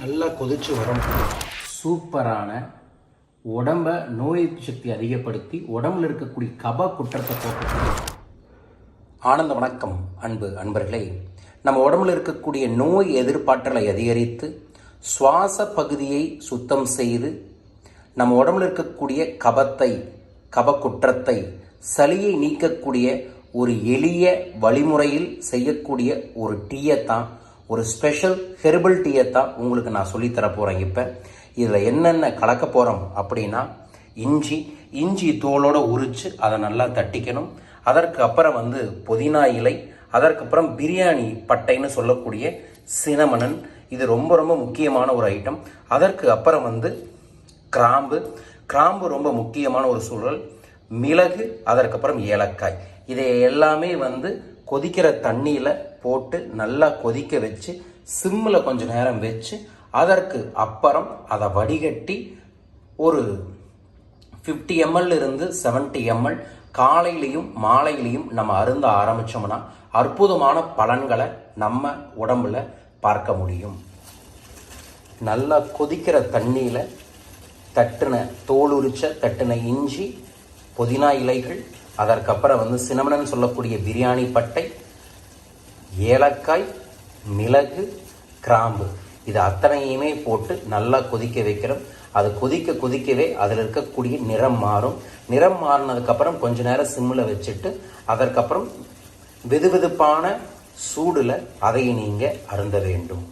நல்லா கொதிச்சு வரும் சூப்பரான உடம்ப நோய் எதிர்ப்பு சக்தி அதிகப்படுத்தி உடம்புல இருக்கக்கூடிய கப குற்றத்தை போட்டு. ஆனந்த வணக்கம் அன்பு அன்பர்களே. நம்ம உடம்புல இருக்கக்கூடிய நோய் எதிர்ப்பாற்றலை அதிகரித்து சுவாச பகுதியை சுத்தம் செய்து நம்ம உடம்புல இருக்கக்கூடிய கபத்தை கப குற்றத்தை சளியை நீக்கக்கூடிய ஒரு எளிய வழிமுறையில் செய்யக்கூடிய ஒரு டீயை தான் ஒரு ஸ்பெஷல் ஹெர்பல் டீயை தான் உங்களுக்கு நான் சொல்லித்தர போகிறேன் இப்போ. இதில் என்னென்ன கலக்க போகிறோம் அப்படின்னா இஞ்சி இஞ்சி தோலோடு உரித்து அதை நல்லா தட்டிக்கணும். அதற்கு அப்புறம் வந்து புதினா இலை அதற்கப்புறம் பிரியாணி பட்டைன்னு சொல்லக்கூடிய சினமணன் இது ரொம்ப ரொம்ப முக்கியமான ஒரு ஐட்டம் அதற்கு அப்புறம் வந்து கிராம்பு. கிராம்பு ரொம்ப முக்கியமான ஒரு சூழல். மிளகு அதற்கப்புறம் ஏலக்காய். இதை எல்லாமே வந்து கொதிக்கிற தண்ணியில் போட்டு நல்லா கொதிக்க வச்சு சிம்மில் கொஞ்சம் நேரம் வச்சு அதற்கு அப்புறம் அதை வடிகட்டி ஒரு ஃபிஃப்டி எம்எல் இருந்து 70 எம்எல் காலையிலையும் மாலையிலையும் நம்ம அருந்த ஆரம்பிச்சோம்னா அற்புதமான பலன்களை நம்ம உடம்புல பார்க்க முடியும். நல்லா கொதிக்கிற தண்ணியில் தட்டுன தோல் உரிச்ச தட்டுன இஞ்சி புதினா இலைகள் அதற்கப்புறம் வந்து சினமனன் சொல்லக்கூடிய பிரியாணி பட்டை ஏலக்காய் மிளகு கிராம்பு. இது அத்தனையுமே போட்டு நல்லா கொதிக்க வைக்கிறோம். அது கொதிக்க கொதிக்கவே அதில் இருக்கக்கூடிய நிறம் மாறும். நிறம் மாறினதுக்கப்புறம் கொஞ்ச நேரம் சிம்மில் வச்சுட்டு அதற்கப்புறம் வெதுவெதுப்பான சூடில் அதை நீங்கள் அருந்த வேண்டும்.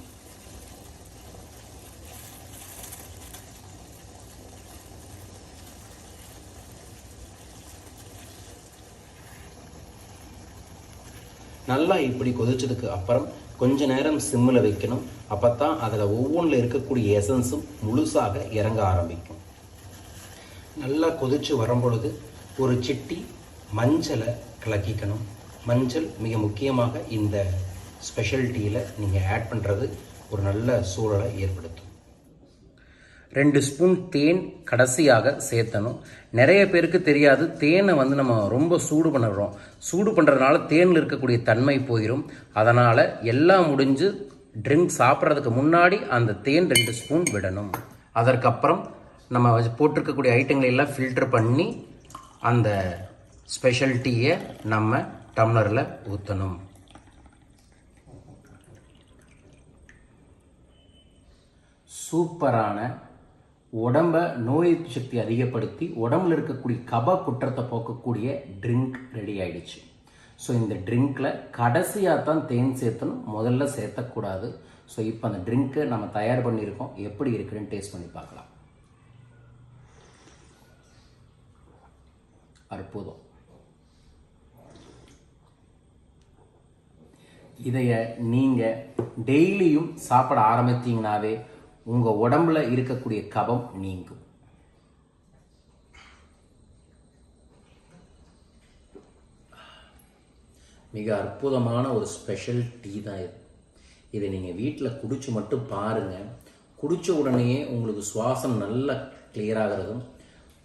நல்லா இப்படி கொதிச்சதுக்கு அப்புறம் கொஞ்ச நேரம் சிம்மில் வைக்கணும். அப்போ தான் அதில் ஒவ்வொன்றில் இருக்கக்கூடிய எசன்ஸும் முழுசாக இறங்க ஆரம்பிக்கும். நல்லா கொதிச்சு வரும்பொழுது ஒரு சிட்டி மஞ்சளை கலக்கிக்கணும். மஞ்சள் மிக முக்கியமாக இந்த ஸ்பெஷல் டீயில் நீங்கள் ஆட் பண்ணுறது ஒரு நல்ல சூழலை ஏற்படுத்தும். ரெண்டு ஸ்பூன் தேன் கடைசியாக சேர்த்தணும். நிறைய பேருக்கு தெரியாது தேனை வந்து நம்ம ரொம்ப சூடு பண்ணுறோம். சூடு பண்ணுறதுனால தேனில் இருக்கக்கூடிய தன்மை போயிடும் அதனால் எல்லாம் முடிஞ்சு ட்ரிங்க் சாப்பிட்றதுக்கு முன்னாடி அந்த தேன் ரெண்டு ஸ்பூன் விடணும். அதற்கப்புறம் நம்ம வச்சு போட்டிருக்கக்கூடிய ஐட்டங்களை எல்லாம் ஃபில்டர் பண்ணி அந்த ஸ்பெஷல் டீயை நம்ம டம்ளரில் ஊற்றணும் சூப்பரான உடம்ப நோய் எதிர்ப்பு சக்தி அதிகப்படுத்தி உடம்புல இருக்கக்கூடிய கப குற்றத்தை போக்கக்கூடிய ட்ரிங்க் ரெடி ஆயிடுச்சு. ஸோ இந்த ட்ரிங்க்கில் கடைசியாக தான் தேன் சேர்த்தணும். முதல்ல சேர்த்தக்கூடாது. ஸோ இப்போ அந்த ட்ரிங்க்கை நம்ம தயார் பண்ணியிருக்கோம். எப்படி இருக்குன்னு டேஸ்ட் பண்ணி பார்க்கலாம். அற்புதம். இதைய நீங்கள் டெய்லியும் சாப்பிட ஆரம்பித்தீங்கன்னாவே உங்கள் உடம்புல இருக்கக்கூடிய கபம் நீங்கும். மிக அற்புதமான ஒரு ஸ்பெஷல் டீ தான் இது. இதை நீங்கள் வீட்டில் குடிச்சு மட்டும் பாருங்கள் குடித்த உடனேயே உங்களுக்கு சுவாசம் நல்லா கிளியராகிறதும்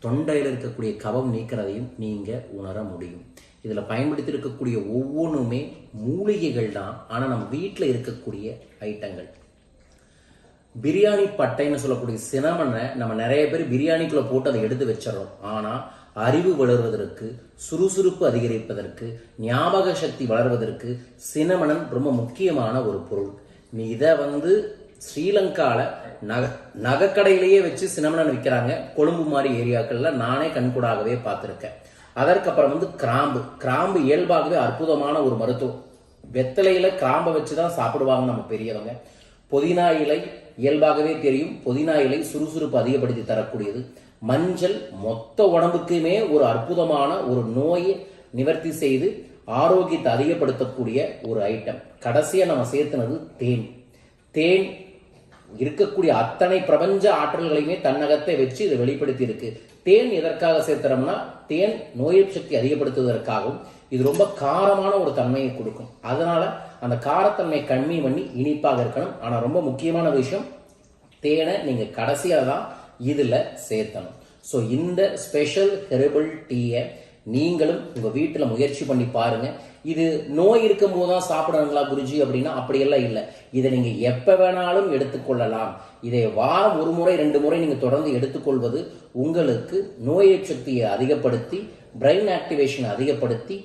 தொண்டையில் இருக்கக்கூடிய கபம் நீக்கிறதையும் நீங்கள் உணர முடியும். இதில் பயன்படுத்தி இருக்கக்கூடிய ஒவ்வொன்றுமே மூலிகைகள் தான். ஆனால் நம்ம வீட்டில் இருக்கக்கூடிய ஐட்டங்கள். பிரியாணி பட்டைன்னு சொல்லக்கூடிய சினமனை நம்ம நிறைய பேர் பிரியாணிக்குள்ள போட்டு அதை எடுத்து வச்சிடறோம். ஆனா அறிவு வளர்வதற்கு சுறுசுறுப்பு அதிகரிப்பதற்கு ஞாபக சக்தி வளர்வதற்கு சினமனன் ரொம்ப முக்கியமான ஒரு பொருள். நீ இதை வந்து ஸ்ரீலங்காவில் நக நகைக்கடையிலேயே வச்சு சினமனன் விற்கிறாங்க கொழும்பு மாதிரி ஏரியாக்கள்ல நானே கண்கூடாகவே பார்த்துருக்கேன். அதற்கப்புறம் வந்து கிராம்பு. கிராம்பு இயல்பாகவே அற்புதமான ஒரு மருத்துவம். வெத்தலையில கிராம்பை வச்சு தான் சாப்பிடுவாங்க நம்ம பெரியவங்க. புதினா இலை இயல்பாகவே தெரியும் புதினா இலை சுறுசுறுப்பு அதிகப்படுத்தி தரக்கூடியது. மஞ்சள் மொத்த உடம்புக்குமே ஒரு அற்புதமான ஒரு நோயை நிவர்த்தி செய்து ஆரோக்கியத்தை அதிகப்படுத்தக்கூடிய ஒரு ஐட்டம் கடைசியா நம்ம சேர்த்துனது தேன். தேன் இருக்கக்கூடிய அத்தனை பிரபஞ்ச ஆற்றல்களையுமே தன்னகத்தை வச்சு இதை வெளிப்படுத்தி இருக்கு. தேன் எதற்காக சேர்த்துறோம்னா தேன் நோய் சக்தி அதிகப்படுத்துவதற்காகவும் இது ரொம்ப காரமான ஒரு தன்மையை கொடுக்கும். அதனால அந்த காரத்தன்மை கம்மி பண்ணி இனிப்பாக இருக்கணும். ஆனால் ரொம்ப முக்கியமான விஷயம் தேனை நீங்கள் கடைசியாக தான் இதில் சேர்த்தணும். ஸோ இந்த ஸ்பெஷல் ஹெர்பல் டீயை நீங்களும் உங்கள் வீட்டில் முயற்சி பண்ணி பாருங்க. இது நோய் இருக்கும் போது தான் சாப்பிடணுங்களா குருஜி அப்படின்னா அப்படியெல்லாம் இல்லை. இதை நீங்கள் எப்போ வேணாலும் எடுத்துக்கொள்ளலாம். இதை வாரம் ஒரு முறை ரெண்டு முறை நீங்கள் தொடர்ந்து எடுத்துக்கொள்வது உங்களுக்கு நோய் சக்தியை அதிகப்படுத்தி பிரெயின் ஆக்டிவேஷனை அதிகப்படுத்தி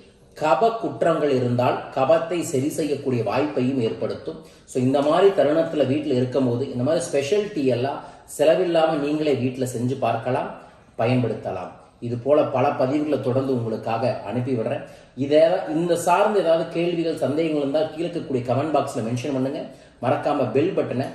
கப குற்றங்கள் இருந்தால் கபத்தை சரி செய்யக்கூடிய வாய்ப்பையும் ஏற்படுத்தும். ஸோ இந்த மாதிரி தருணத்தில் வீட்டில் இருக்கும்போது இந்த மாதிரி ஸ்பெஷல் டீ எல்லாம் செலவில்லாமல் நீங்களே வீட்டில் செஞ்சு பார்க்கலாம் பயன்படுத்தலாம். இது போல பல பதிவுகளை தொடர்ந்து உங்களுக்காக அனுப்பி விடுறேன். இதை இந்த சார்ந்த ஏதாவது கேள்விகள் சந்தேகங்கள் இருந்தால் கீழே இருக்கக்கூடிய கமெண்ட் பாக்ஸில் மென்ஷன் பண்ணுங்க. மறக்காம பெல் பட்டனை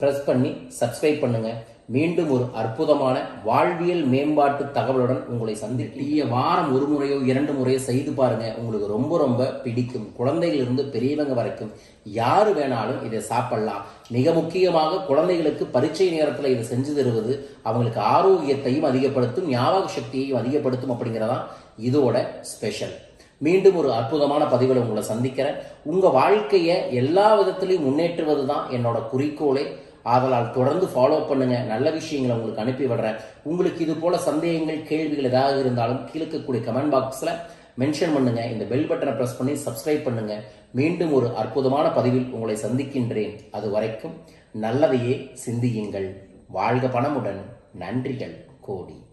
ப்ரெஸ் பண்ணி சப்ஸ்கிரைப் பண்ணுங்க. மீண்டும் ஒரு அற்புதமான வாழ்வியல் மேம்பாட்டு தகவலுடன் உங்களை சந்திக்கிய வாரம் ஒரு முறையோ இரண்டு முறையோ செய்து பாருங்க. உங்களுக்கு ரொம்ப ரொம்ப பிடிக்கும். குழந்தைகளிலிருந்து பெரியவங்க வரைக்கும் யாரு வேணாலும் இதை சாப்பிடலாம். மிக முக்கியமாக குழந்தைகளுக்கு பரீட்சை நேரத்தில் இதை செஞ்சு தருவது அவங்களுக்கு ஆரோக்கியத்தையும் அதிகப்படுத்தும் ஞாபக சக்தியையும் அதிகப்படுத்தும் அப்படிங்கிறதான் இதோட ஸ்பெஷல். மீண்டும் ஒரு அற்புதமான பதிவில் உங்களை சந்திக்கிறேன். உங்க வாழ்க்கையை எல்லா விதத்திலையும் முன்னேற்றுவது தான் என்னோட குறிக்கோளே. ஆதலால் தொடர்ந்து ஃபாலோ பண்ணுங்க. நல்ல விஷயங்களை உங்களுக்கு அனுப்பி விடுறேன். உங்களுக்கு இது போல சந்தேகங்கள் கேள்விகள் ஏதாவது இருந்தாலும் கீழக்கக்கூடிய கமெண்ட் பாக்ஸில் மென்ஷன் பண்ணுங்க. இந்த பெல் பட்டனை ப்ரெஸ் பண்ணி சப்ஸ்கிரைப் பண்ணுங்க. மீண்டும் ஒரு அற்புதமான பதிவில் உங்களை சந்திக்கின்றேன். அது வரைக்கும் நல்லதையே சிந்தியுங்கள். வாழ்க பணமுடன். நன்றிகள். கோடி.